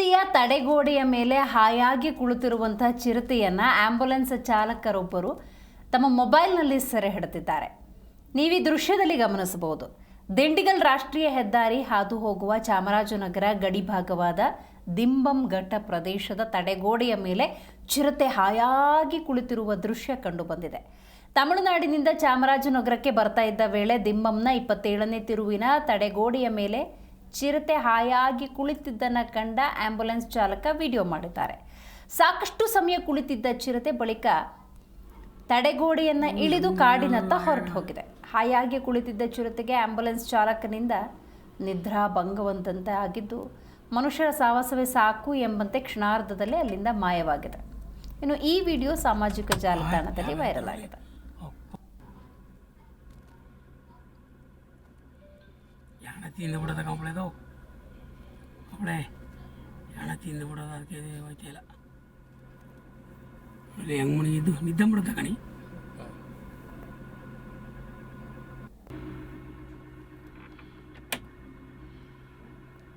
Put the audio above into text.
ರಸ್ತೆಯ ತಡೆಗೋಡೆಯ ಮೇಲೆ ಹಾಯಾಗಿ ಕುಳಿತಿರುವಂತಹ ಚಿರತೆಯನ್ನು ಆಂಬ್ಯುಲೆನ್ಸ್ ಚಾಲಕರೊಬ್ಬರು ತಮ್ಮ ಮೊಬೈಲ್ನಲ್ಲಿ ಸೆರೆ ನೀವು ಈ ದೃಶ್ಯದಲ್ಲಿ ಗಮನಿಸಬಹುದು. ದಿಂಡಿಗಲ್ ರಾಷ್ಟ್ರೀಯ ಹೆದ್ದಾರಿ ಹಾದು ಹೋಗುವ ಚಾಮರಾಜನಗರ ಗಡಿ ಭಾಗವಾದ ದಿಂಬಂ ಘಟ್ಟ ಪ್ರದೇಶದ ತಡೆಗೋಡೆಯ ಮೇಲೆ ಚಿರತೆ ಹಾಯಾಗಿ ಕುಳಿತಿರುವ ದೃಶ್ಯ ಕಂಡುಬಂದಿದೆ. ತಮಿಳುನಾಡಿನಿಂದ ಚಾಮರಾಜನಗರಕ್ಕೆ ಬರ್ತಾ ಇದ್ದ ವೇಳೆ ದಿಂಬಂನ ಇಪ್ಪತ್ತೇಳನೇ ತಿರುವಿನ ತಡೆಗೋಡೆಯ ಮೇಲೆ ಚಿರತೆ ಹಾಯಾಗಿ ಕುಳಿತಿದ್ದನ್ನು ಕಂಡ ಆಂಬ್ಯುಲೆನ್ಸ್ ಚಾಲಕ ವಿಡಿಯೋ ಮಾಡಿದ್ದಾರೆ. ಸಾಕಷ್ಟು ಸಮಯ ಕುಳಿತಿದ್ದ ಚಿರತೆ ಬಳಿಕ ತಡೆಗೋಡೆಯನ್ನು ಇಳಿದು ಕಾಡಿನತ್ತ ಹೊರಟು ಹೋಗಿದೆ. ಹಾಯಾಗಿ ಕುಳಿತಿದ್ದ ಚಿರತೆಗೆ ಆಂಬ್ಯುಲೆನ್ಸ್ ಚಾಲಕನಿಂದ ನಿದ್ರಾ ಭಂಗವಂತಂತೆ ಆಗಿದ್ದು ಮನುಷ್ಯರ ಸಾಹಸವೇ ಸಾಕು ಎಂಬಂತೆ ಕ್ಷಣಾರ್ಧದಲ್ಲಿ ಅಲ್ಲಿಂದ ಮಾಯವಾಗಿದೆ. ಇನ್ನು ಈ ವಿಡಿಯೋ ಸಾಮಾಜಿಕ ಜಾಲತಾಣದಲ್ಲಿ ವೈರಲ್ ಆಗಿದೆ. તીન દબડતા કાપડે તો આપણે એના તીન દબડતા કે વચ્ચેલા એટલે યંગ મણી નિધમ પડતા કણી